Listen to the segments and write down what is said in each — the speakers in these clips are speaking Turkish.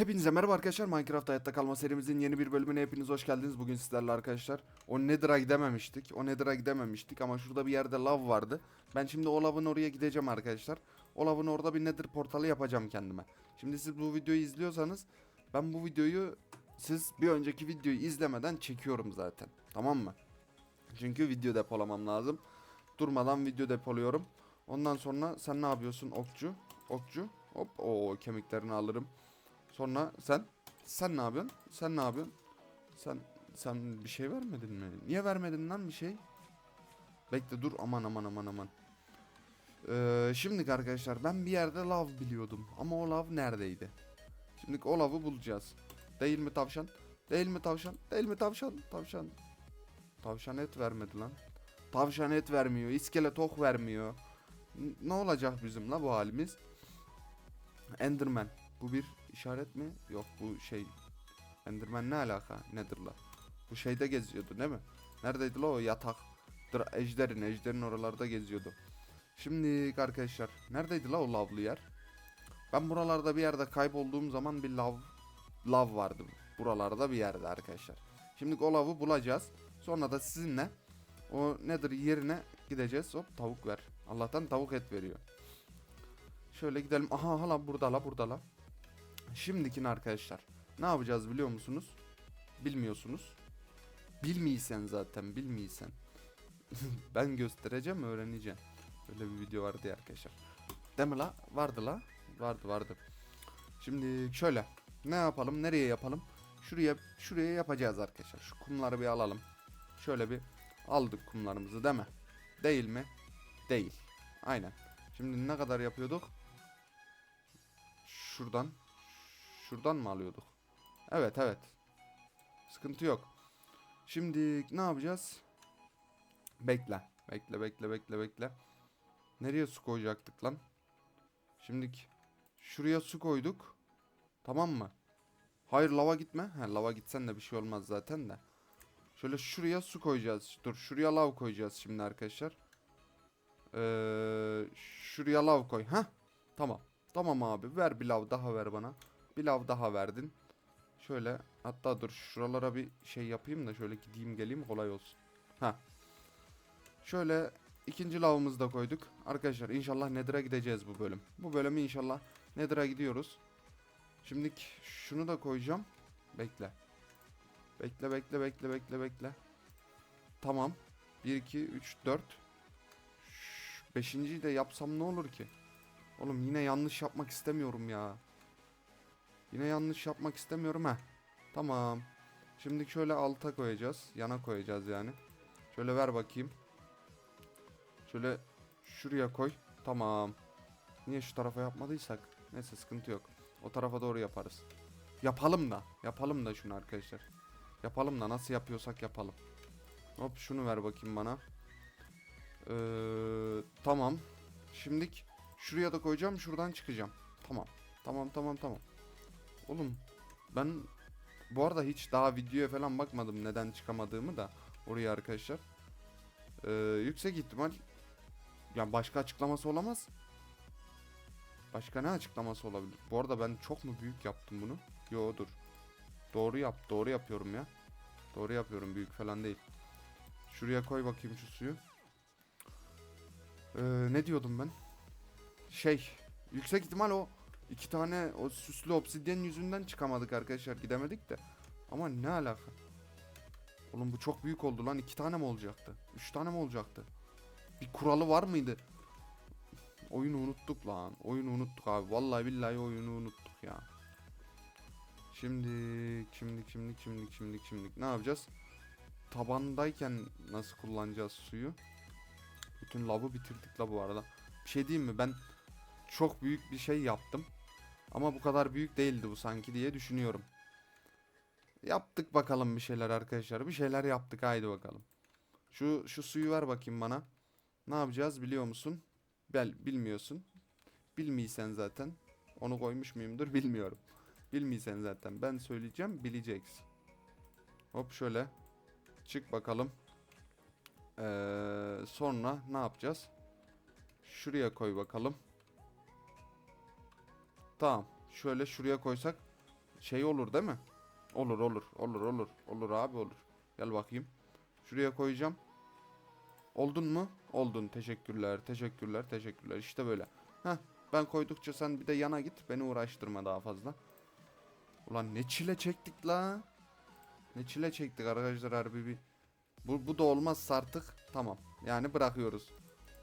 Hepinize merhaba arkadaşlar. Minecraft Hayatta Kalma serimizin yeni bir bölümüne hepiniz hoş geldiniz. Bugün sizlerle arkadaşlar. O Nether'a gidememiştik. O Nether'a gidememiştik ama şurada bir yerde lav vardı. Ben şimdi o lavın oraya gideceğim arkadaşlar. O lavın orada bir Nether portalı yapacağım kendime. Şimdi siz bu videoyu izliyorsanız ben bu videoyu siz bir önceki videoyu izlemeden çekiyorum zaten. Tamam mı? Çünkü video depolamam lazım. Durmadan video depoluyorum. Ondan sonra sen ne yapıyorsun okçu? Okçu. Hop o kemiklerini alırım. Sonra sen sen ne yapıyorsun? Sen ne yapıyorsun? Sen sen bir şey vermedin mi? Niye vermedin lan bir şey? Bekle dur aman aman aman aman. Ee, şimdi arkadaşlar ben bir yerde lav biliyordum ama o lav neredeydi? Şimdi o lavı bulacağız. Değil mi tavşan? Değil mi tavşan? Değil mi tavşan? Tavşan. Tavşan et vermedi lan. Tavşan et vermiyor. iskelet ok vermiyor. N- ne olacak bizim la bu halimiz? Enderman. Bu bir işaret mi? Yok bu şey. Enderman ne alaka? Nether'la? Bu şeyde geziyordu değil mi? Neredeydi la o yatak? Dra- ejderin, ejderin oralarda geziyordu. Şimdi arkadaşlar neredeydi la o lavlı yer? Ben buralarda bir yerde kaybolduğum zaman bir lav lav vardı. Buralarda bir yerde arkadaşlar. Şimdi o lavı bulacağız. Sonra da sizinle o nedir yerine gideceğiz. Hop tavuk ver. Allah'tan tavuk et veriyor. Şöyle gidelim. Aha hala burada la burada la. Şimdikini arkadaşlar. Ne yapacağız biliyor musunuz? Bilmiyorsunuz. Bilmiysen zaten bilmiysen. ben göstereceğim öğreneceğim. Böyle bir video vardı ya arkadaşlar. Değil mi la? Vardı la. Vardı vardı. Şimdi şöyle. Ne yapalım? Nereye yapalım? Şuraya şuraya yapacağız arkadaşlar. Şu kumları bir alalım. Şöyle bir aldık kumlarımızı değil mi? Değil mi? Değil. Aynen. Şimdi ne kadar yapıyorduk? Şuradan. Şuradan mı alıyorduk? Evet evet. Sıkıntı yok. Şimdi ne yapacağız? Bekle. Bekle bekle bekle bekle. Nereye su koyacaktık lan? Şimdi şuraya su koyduk. Tamam mı? Hayır lava gitme. Ha lava gitsen de bir şey olmaz zaten de. Şöyle şuraya su koyacağız. Dur şuraya lav koyacağız şimdi arkadaşlar. Ee, şuraya lav koy. Ha? Tamam. Tamam abi ver bir lav daha ver bana. Bir lav daha verdin. Şöyle hatta dur şuralara bir şey yapayım da şöyle gideyim geleyim kolay olsun. Ha. Şöyle ikinci lavımızı da koyduk. Arkadaşlar inşallah Nether'a gideceğiz bu bölüm. Bu bölümü inşallah Nether'a gidiyoruz. Şimdi şunu da koyacağım. Bekle. Bekle bekle bekle bekle bekle. Tamam. 1 2 3 4 Beşinciyi de yapsam ne olur ki? Oğlum yine yanlış yapmak istemiyorum ya. Yine yanlış yapmak istemiyorum ha. Tamam. Şimdi şöyle alta koyacağız. Yana koyacağız yani. Şöyle ver bakayım. Şöyle şuraya koy. Tamam. Niye şu tarafa yapmadıysak? Neyse sıkıntı yok. O tarafa doğru yaparız. Yapalım da. Yapalım da şunu arkadaşlar. Yapalım da nasıl yapıyorsak yapalım. Hop şunu ver bakayım bana. Ee, tamam. Şimdilik şuraya da koyacağım. Şuradan çıkacağım. Tamam. Tamam tamam tamam. Oğlum ben bu arada hiç daha videoya falan bakmadım neden çıkamadığımı da oraya arkadaşlar. Ee, yüksek ihtimal yani başka açıklaması olamaz. Başka ne açıklaması olabilir? Bu arada ben çok mu büyük yaptım bunu? Yo dur. Doğru yap. Doğru yapıyorum ya. Doğru yapıyorum. Büyük falan değil. Şuraya koy bakayım şu suyu. Ee, ne diyordum ben? Şey. Yüksek ihtimal o iki tane o süslü obsidyen yüzünden çıkamadık arkadaşlar. Gidemedik de. Ama ne alaka? Oğlum bu çok büyük oldu lan. iki tane mi olacaktı? Üç tane mi olacaktı? Bir kuralı var mıydı? Oyunu unuttuk lan. Oyunu unuttuk abi. Vallahi billahi oyunu unuttuk ya. Şimdi, şimdi, şimdi, şimdi, şimdi, şimdi ne yapacağız? Tabandayken nasıl kullanacağız suyu? Bütün lavı bitirdik la bu arada. Bir şey diyeyim mi? Ben çok büyük bir şey yaptım. Ama bu kadar büyük değildi bu sanki diye düşünüyorum. Yaptık bakalım bir şeyler arkadaşlar. Bir şeyler yaptık haydi bakalım. Şu şu suyu ver bakayım bana. Ne yapacağız biliyor musun? Bel bilmiyorsun. Bilmiysen zaten. Onu koymuş muyumdur bilmiyorum. Bilmiysen zaten ben söyleyeceğim bileceksin. Hop şöyle. Çık bakalım. Ee, sonra ne yapacağız? Şuraya koy bakalım. Tamam. Şöyle şuraya koysak şey olur değil mi? Olur olur olur olur olur abi olur. Gel bakayım. Şuraya koyacağım. Oldun mu? Oldun. Teşekkürler, teşekkürler, teşekkürler. İşte böyle. Heh, ben koydukça sen bir de yana git. Beni uğraştırma daha fazla. Ulan ne çile çektik la. Ne çile çektik arkadaşlar harbi bir. Bu, bu da olmazsa artık tamam. Yani bırakıyoruz.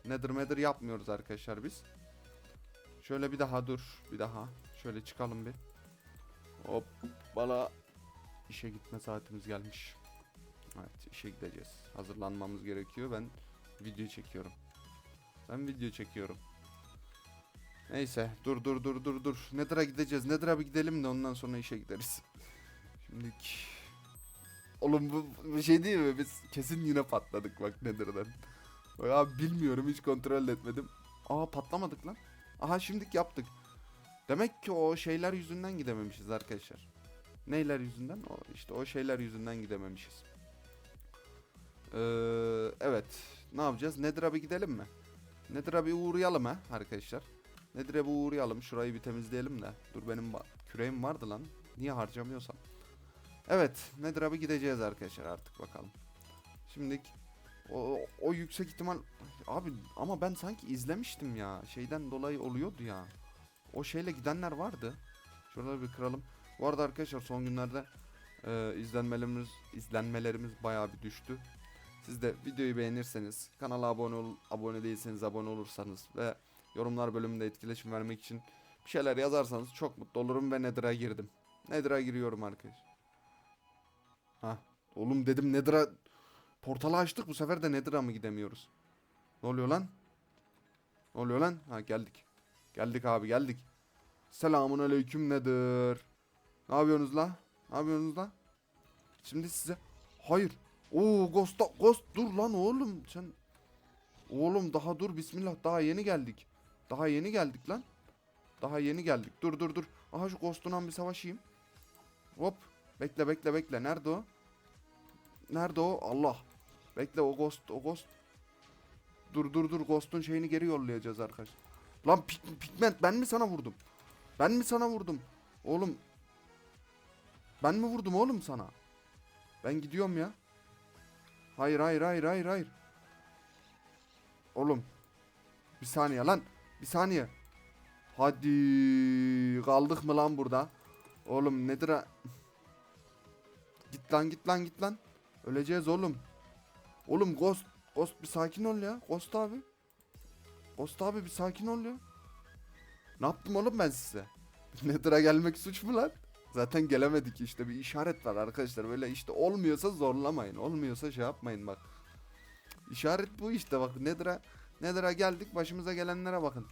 Nedir medir yapmıyoruz arkadaşlar biz. Şöyle bir daha dur. Bir daha. Şöyle çıkalım bir. Hop bana işe gitme saatimiz gelmiş. Evet işe gideceğiz. Hazırlanmamız gerekiyor. Ben video çekiyorum. Ben video çekiyorum. Neyse dur dur dur dur dur. Nether'a gideceğiz. Nether'a bir gidelim de ondan sonra işe gideriz. Şimdilik Oğlum bu bir şey değil mi? Biz kesin yine patladık bak Nether'dan. Bak abi bilmiyorum hiç kontrol etmedim. Aa patlamadık lan. Aha şimdilik yaptık. Demek ki o şeyler yüzünden gidememişiz arkadaşlar. Neyler yüzünden? O işte o şeyler yüzünden gidememişiz. Ee, evet. Ne yapacağız? Nether'a bir gidelim mi? Nether'a bir uğrayalım ha arkadaşlar. Nether'a bir uğrayalım. Şurayı bir temizleyelim de. Dur benim küreğim vardı lan. Niye harcamıyorsam. Evet. Nether'a bir gideceğiz arkadaşlar artık bakalım. Şimdilik o, o yüksek ihtimal abi ama ben sanki izlemiştim ya. Şeyden dolayı oluyordu ya. O şeyle gidenler vardı. Şuraları bir kıralım. Bu arada arkadaşlar son günlerde e, izlenmelerimiz izlenmelerimiz bayağı bir düştü. Siz de videoyu beğenirseniz, kanala abone ol, abone değilseniz abone olursanız ve yorumlar bölümünde etkileşim vermek için bir şeyler yazarsanız çok mutlu olurum ve Nether'a girdim. Nether'a giriyorum arkadaş. Ha, oğlum dedim Nether'a portalı açtık bu sefer de Nether'a mı gidemiyoruz? Ne oluyor lan? Ne oluyor lan? Ha geldik. Geldik abi geldik. Selamun aleyküm nedir? Ne yapıyorsunuz la? Ne yapıyorsunuz la? Şimdi size... Hayır. Oo Ghost, Ghost dur lan oğlum sen... Oğlum daha dur bismillah daha yeni geldik. Daha yeni geldik lan. Daha yeni geldik. Dur dur dur. Aha şu Ghost'undan bir savaşayım. Hop. Bekle bekle bekle. Nerede o? Nerede o? Allah. Bekle o Ghost o Ghost. Dur dur dur Ghost'un şeyini geri yollayacağız arkadaş. Lan pig- pigment ben mi sana vurdum? Ben mi sana vurdum? Oğlum. Ben mi vurdum oğlum sana? Ben gidiyorum ya. Hayır hayır hayır hayır hayır. Oğlum. Bir saniye lan. Bir saniye. Hadi kaldık mı lan burada? Oğlum nedir ha? Git lan git lan git lan. Öleceğiz oğlum. Oğlum Ghost. Ghost bir sakin ol ya. Ghost abi. Ghost abi bir sakin ol ya. Ne yaptım oğlum ben size? Nether'a gelmek suç mu lan? Zaten gelemedik işte bir işaret var arkadaşlar. Böyle işte olmuyorsa zorlamayın. Olmuyorsa şey yapmayın bak. İşaret bu işte bak. Nether'a Nether'a geldik başımıza gelenlere bakın.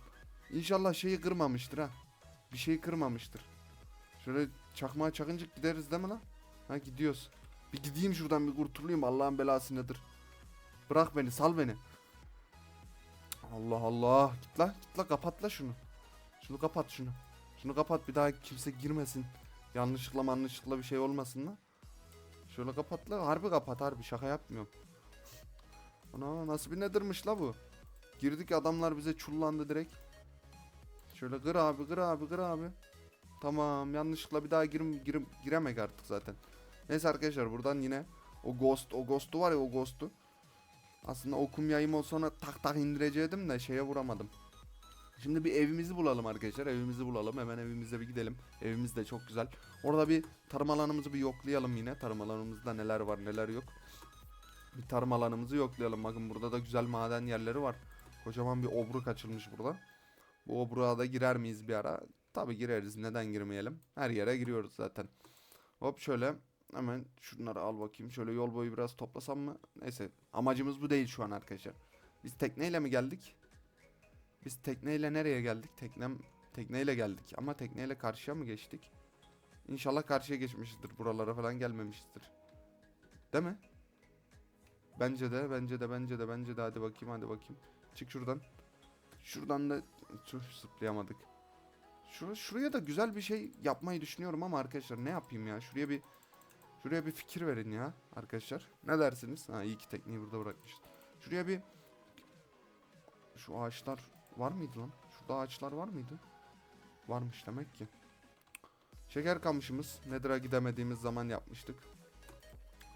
İnşallah şeyi kırmamıştır ha. Bir şeyi kırmamıştır. Şöyle çakmağa çakınca gideriz değil mi lan? Ha gidiyoruz. Bir gideyim şuradan bir kurtulayım Allah'ın belası nedir? Bırak beni sal beni. Allah Allah. Git la git la kapat la şunu. Şunu kapat şunu. Şunu kapat bir daha kimse girmesin. Yanlışlıkla yanlışlıkla bir şey olmasın la. Şöyle kapat la. Harbi kapat harbi şaka yapmıyorum. Ana nasıl bir nedirmiş la bu? Girdik adamlar bize çullandı direkt. Şöyle kır abi kır abi kır abi. Tamam yanlışlıkla bir daha girim, girim, giremek artık zaten. Neyse arkadaşlar buradan yine o ghost o ghost'u var ya o ghost'u. Aslında okum yayım olsa ona tak tak indirecektim de şeye vuramadım. Şimdi bir evimizi bulalım arkadaşlar. Evimizi bulalım. Hemen evimize bir gidelim. Evimiz de çok güzel. Orada bir tarım alanımızı bir yoklayalım yine. Tarım alanımızda neler var neler yok. Bir tarım alanımızı yoklayalım. Bakın burada da güzel maden yerleri var. Kocaman bir obruk açılmış burada. Bu obruğa da girer miyiz bir ara? Tabi gireriz. Neden girmeyelim? Her yere giriyoruz zaten. Hop şöyle hemen şunları al bakayım. Şöyle yol boyu biraz toplasam mı? Neyse amacımız bu değil şu an arkadaşlar. Biz tekneyle mi geldik? Biz tekneyle nereye geldik? Teknem tekneyle geldik ama tekneyle karşıya mı geçtik? İnşallah karşıya geçmişizdir. Buralara falan gelmemişizdir. Değil mi? Bence de, bence de, bence de, bence de. Hadi bakayım, hadi bakayım. Çık şuradan. Şuradan da Tüh, zıplayamadık. Şur şuraya da güzel bir şey yapmayı düşünüyorum ama arkadaşlar ne yapayım ya? Şuraya bir şuraya bir fikir verin ya arkadaşlar. Ne dersiniz? Ha iyi ki tekneyi burada bırakmışız. Şuraya bir şu ağaçlar var mıydı lan? Şurada ağaçlar var mıydı? Varmış demek ki. Şeker kamışımız Nether'a gidemediğimiz zaman yapmıştık.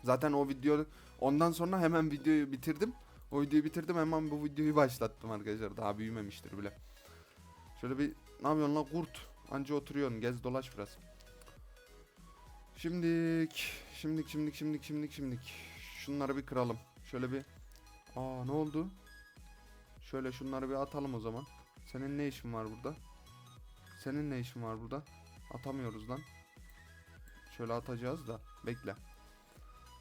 Zaten o video ondan sonra hemen videoyu bitirdim. O videoyu bitirdim hemen bu videoyu başlattım arkadaşlar. Daha büyümemiştir bile. Şöyle bir ne yapıyorsun la kurt? Anca oturuyorsun gez dolaş biraz. Şimdik, şimdik, şimdik, şimdik, şimdik, şimdik. Şunları bir kıralım. Şöyle bir... Aa ne oldu? Şöyle şunları bir atalım o zaman. Senin ne işin var burada? Senin ne işin var burada? Atamıyoruz lan. Şöyle atacağız da. Bekle.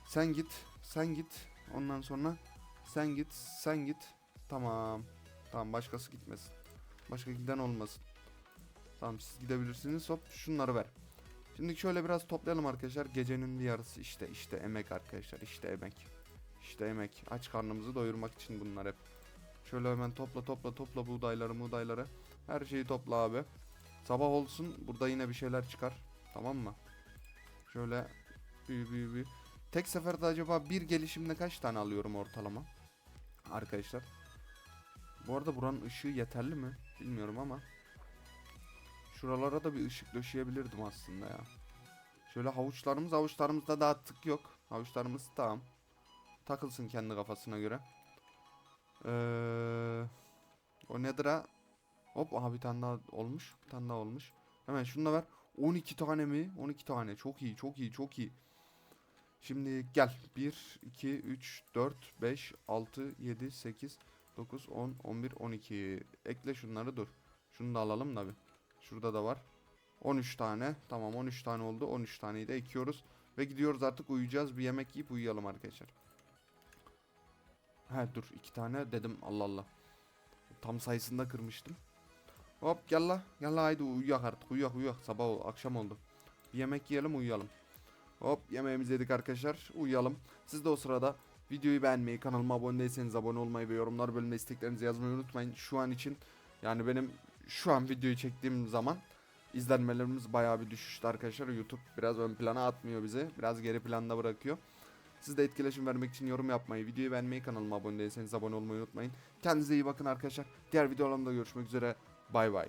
Sen git. Sen git. Ondan sonra sen git. Sen git. Tamam. Tamam başkası gitmesin. Başka giden olmasın. Tamam siz gidebilirsiniz. Hop şunları ver. Şimdi şöyle biraz toplayalım arkadaşlar. Gecenin bir yarısı işte işte emek arkadaşlar. işte emek. İşte emek. Aç karnımızı doyurmak için bunlar hep. Şöyle hemen topla topla topla buğdayları buğdayları. Her şeyi topla abi. Sabah olsun burada yine bir şeyler çıkar. Tamam mı? Şöyle büyü büyü büyü. Tek seferde acaba bir gelişimde kaç tane alıyorum ortalama? Arkadaşlar. Bu arada buranın ışığı yeterli mi? Bilmiyorum ama. Şuralara da bir ışık döşeyebilirdim aslında ya. Şöyle havuçlarımız havuçlarımızda daha tık yok. Havuçlarımız tamam. Takılsın kendi kafasına göre. Ee, o nedir ha? Hop aha bir tane daha olmuş. Bir tane daha olmuş. Hemen şunu da ver. 12 tane mi? 12 tane. Çok iyi, çok iyi, çok iyi. Şimdi gel. 1, 2, 3, 4, 5, 6, 7, 8, 9, 10, 11, 12. Ekle şunları dur. Şunu da alalım da bir. Şurada da var. 13 tane. Tamam 13 tane oldu. 13 taneyi de ekiyoruz. Ve gidiyoruz artık uyuyacağız. Bir yemek yiyip uyuyalım arkadaşlar. He dur iki tane dedim Allah Allah. Tam sayısında kırmıştım. Hop gel la. Gel la haydi uyuyak artık uyuyak uyuyak. Sabah ol, akşam oldu. Bir yemek yiyelim uyuyalım. Hop yemeğimizi yedik arkadaşlar. Uyuyalım. Siz de o sırada videoyu beğenmeyi, kanalıma abone değilseniz abone olmayı ve yorumlar bölümüne isteklerinizi yazmayı unutmayın. Şu an için yani benim şu an videoyu çektiğim zaman izlenmelerimiz bayağı bir düşüştü arkadaşlar. YouTube biraz ön plana atmıyor bizi. Biraz geri planda bırakıyor. Siz de etkileşim vermek için yorum yapmayı, videoyu beğenmeyi, kanalıma abone değilseniz abone olmayı unutmayın. Kendinize iyi bakın arkadaşlar. Diğer videolarımda görüşmek üzere. Bay bay.